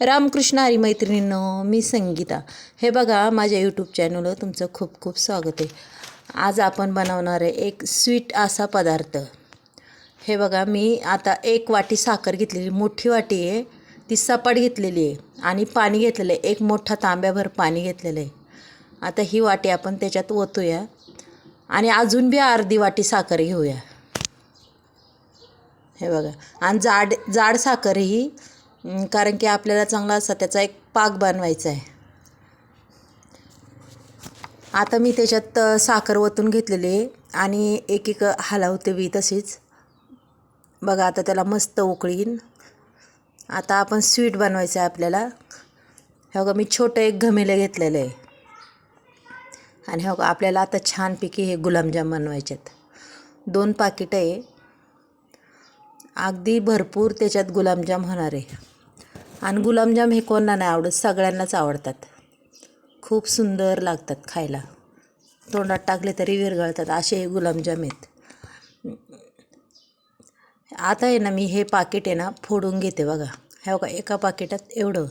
रामकृष्ण हरी मैत्रिणींनो मी संगीता. हे बघा माझ्या यूट्यूब चॅनलवर तुमचं खूप खूप स्वागत आहे. आज आपण बनवणार आहे एक स्वीट असा पदार्थ. हे बघा मी आता एक वाटी साखर घेतलेली मोठी वाटी आहे. ती सपाट घेतलेली आहे आणि पाणी घेतलेलं आहे. एक मोठा तांब्याभर पाणी घेतलेलं आहे. आता ही वाटी आपण त्याच्यात ओतूया आणि अजून बी अर्धी वाटी साखर घेऊया. हे बघा आणि जाड जाड साखर ही कारण की आपल्याला चांगला असा त्याचा एक पाक बनवायचा आहे. आता मी त्याच्यात साखर ओतून घेतलेली आहे आणि एक एक हलावते बी तशीच. बघा आता त्याला मस्त उकळीन आता आपण स्वीट बनवायचं आहे आपल्याला. हे बघा मी छोटं एक घमेलं घेतलेलं आहे. आणि हो आपल्याला आता छानपैकी हे गुलाबजाम बनवायचे आहेत. दोन पाकिटं आहे. अगदी भरपूर त्याच्यात गुलाबजाम होणार आहे. आणि गुलाबजाम हे कोणाला नाही आवडत सगळ्यांनाच आवडतात. खूप सुंदर लागतात खायला. तोंडात टाकले तरी विरघळतात असे हे गुलाबजाम आहेत. आता आहे ना मी हे पाकिट आहे ना फोडून घेते बघा. हे बघा एका पाकिटात एवढं.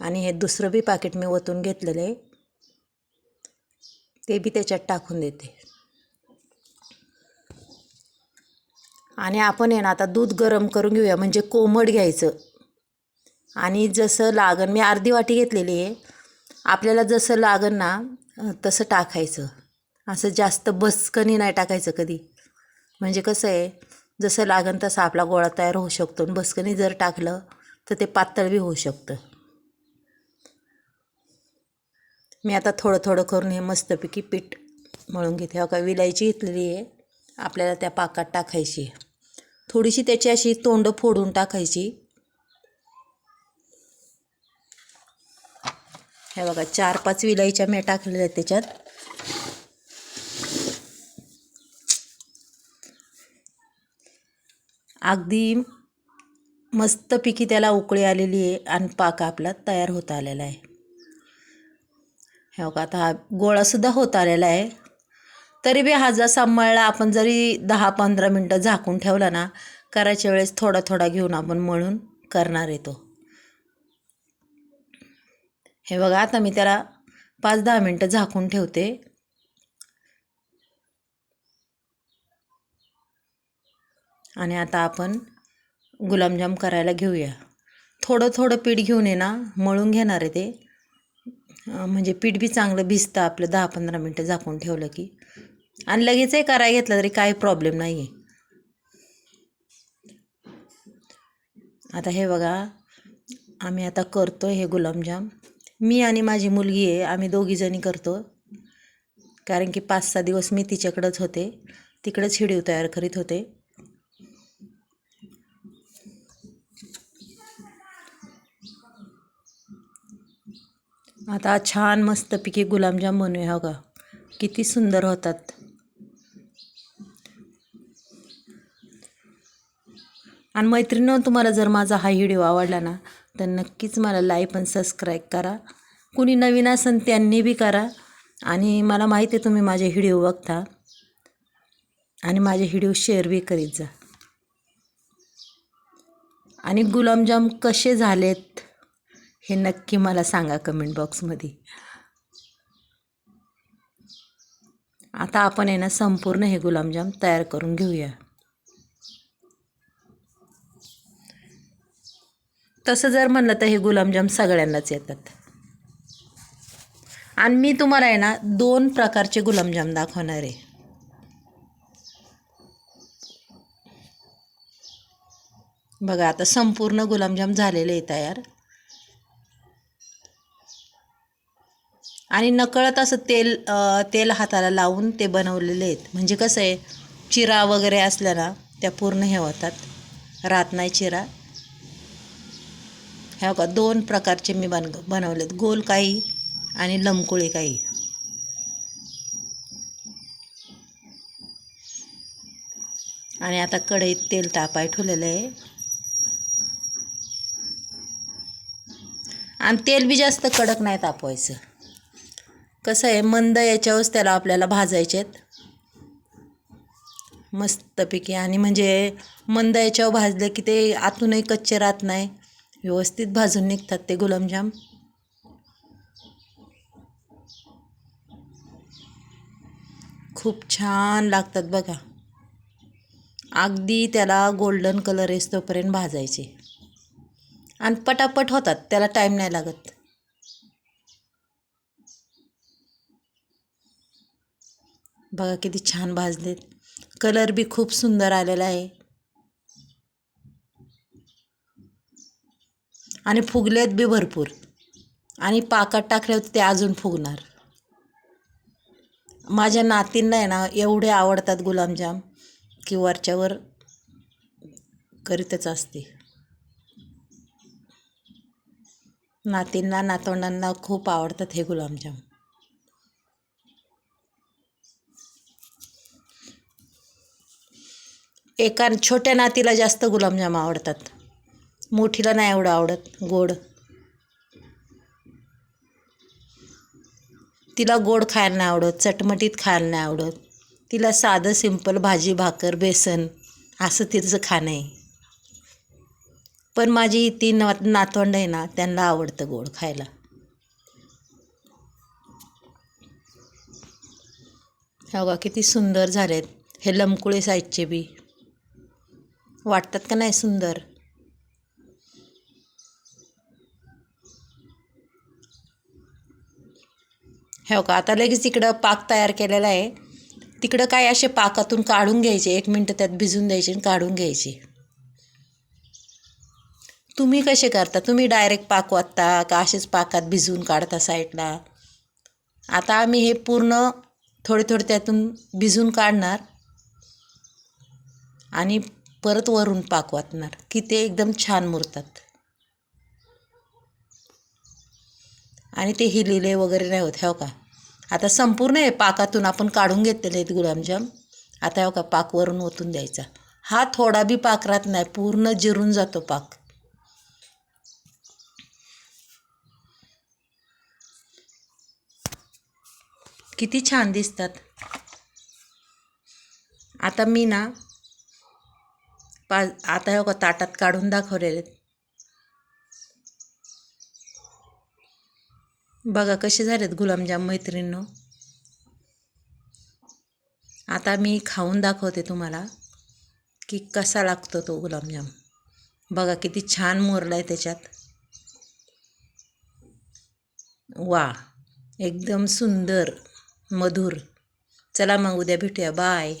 आणि हे दुसरं बी पाकिट मी ओतून घेतलेलं आहे. ते बी त्याच्यात टाकून देते. आणि आपण आहे ना आता दूध गरम करून घेऊया. म्हणजे कोमट घ्यायचं. आणि जसं लागन मी अर्धी वाटी घेतलेली आहे. आपल्याला जसं लागण ना तसं टाकायचं. असं जास्त बसकनी नाही टाकायचं कधी. म्हणजे कसं आहे जसं लागन तसं आपला गोळा तयार होऊ शकतो आणि बसकनी जर टाकलं तर ते पातळ बी होऊ शकतं. मी आता थोडं थोडं करून हे मस्तपैकी पीठ मळून घेते. हो का विलायची घेतलेली आहे. आपल्याला त्या पाकात टाकायची थोडीशी त्याची अशी तोंड फोडून टाकायची. हे बघा चार पाच विलायच्या मी टाकलेल्या आहेत त्याच्यात. अगदी मस्तपैकी त्याला उकळी आलेली आहे आणि पाक आपला तयार होत आलेला आहे. हे बघा आता हा गोळासुद्धा होत आलेला आहे. तरी बी हा जर सांभाळला आपण जरी दहा पंधरा मिनटं झाकून ठेवला ना करायच्या वेळेस थोडा थोडा घेऊन आपण मळून करणार आहे तो. हे बघा आता मी त्याला पाच दहा मिनटं झाकून ठेवते. आणि आता आपण गुलाबजाम करायला घेऊया. थोडं थोडं पीठ घेऊन ये ना मळून घेणार आहे ते. म्हणजे पीठ बी चांगलं भिजतं आपलं दहा पंधरा मिनटं झाकून ठेवलं की. आणि लगेचही करायला घेतलं तरी काही प्रॉब्लेम नाही आहे आता हे बघा आम्ही आता करतो हे गुलाबजाम. मी आणि माझी मुलगी आहे आम्ही दोघीजणी करतो. कारण की पाच सहा दिवस मी तिच्याकडंच होते. तिकडंच हिडीव तयार करीत होते. आता छान मस्तपैकी गुलाबजाम बनवूया हो का? किती सुंदर होतात. आणि मैत्रिणीनं तुम्हाला जर माझा हा व्हिडिओ आवडला ना तर नक्कीच मला लाईक आणि सबस्क्राईब करा. कुणी नवीन असन त्यांनी बी करा. आणि मला माहिती आहे तुम्ही माझे व्हिडिओ बघता. आणि माझे व्हिडिओ शेअर बी करीत जा. आणि गुलाबजाम कसे झालेत हे नक्की मला सांगा कमेंट बॉक्समध्ये आता आपण आहे ना संपूर्ण हे गुलाबजाम तयार करून घेऊया. तसं जर म्हणलं तर हे गुलाबजाम सगळ्यांनाच येतात. आणि मी तुम्हाला आहे ना दोन प्रकारचे गुलाबजाम दाखवणार आहे. बघा आता संपूर्ण गुलाबजाम झालेले आहे तयार. आणि नकळत असं तेल तेल हाताला लावून ते बनवलेले आहेत. म्हणजे कसं आहे चिरा वगैरे असल्या ना त्या पूर्ण हे होतात. राहत नाही चिरा. ह्या बघा दोन प्रकारचे मी बन बनवलेत. गोल काही आणि लमकुळी काही. आणि आता कढईत तेल तापाय ठेवलेलं आहे. आणि तेल बी जास्त कडक नाही तापवायचं. कसं आहे मंद याच्यावरच त्याला आपल्याला भाजायचे आहेत. मस्तपैकी. आणि म्हणजे मंद याच्यावर भाजलं की ते आतूनही कच्चे राहत नाही. व्यवस्थित भाजून निघतात ते गुलाबजाम. खूप छान लागतात बघा. अगदी त्याला गोल्डन कलर येतोपर्यंत भाजायचे. आणि पटापट होतात त्याला टाईम नाही लागत. बघा किती छान भाजलेत. कलर बी खूप सुंदर आलेला आहे. आणि फुगलेत बी भरपूर. आणि पाकात टाकल्यावर ते अजून फुगणार. माझ्या नातींना आहे ना एवढे आवडतात गुलाबजाम की वरच्यावर करीतच असते. नातींना नातवंडांना खूप आवडतात हे गुलाबजाम. एका छोट्या नातीला जास्त गुलाबजाम आवडतात. मोठीला नाही एवढं आवडत गोड. तिला गोड खायला नाही आवडत चटमटीत खायला नाही आवडत. तिला साधं सिंपल भाजी भाकर बेसन असं तिचं खाणं आहे. पण माझी ती न नातवंड आहे ना त्यांना आवडतं गोड खायला. हे बघा किती सुंदर झालेत. हे लमकुळे साईजचे बी. वाटतात का नाही सुंदर? हो का आता लगेच तिकडं पाक तयार केलेला आहे. तिकडं काय असे पाकातून काढून घ्यायचे एक मिनटं त्यात भिजून द्यायचे आणि काढून घ्यायचे. तुम्ही कसे करता? तुम्ही डायरेक्ट पाक वाटता का असेच पाकात भिजवून काढता साईडला? आता आम्ही हे पूर्ण थोडे थोडे त्यातून भिजून काढणार आणि परत वरून पाक वाटणार. की ते एकदम छान मुरतात. आणि ते हिलिले वगैरे नाही होत हो का? आता संपूर्ण आहे पाकातून आपण काढून घेतलेले आहेत गुलाबजाम. आता हो का पाकवरून ओतून द्यायचा. हा थोडा बी पाक राहत नाही पूर्ण जिरून जातो पाक. किती छान दिसतात. आता मी ना पा आता हो का ताटात काढून दाखवलेले बघा कसे झालेत गुलाबजाम मैत्रिणींनो. आता मी खाऊन दाखवते तुम्हाला की कसा लागतो तो गुलाबजाम बघा किती छान मोरला आहे त्याच्यात. वा एकदम सुंदर मधुर. चला मग उद्या भेटूया. बाय.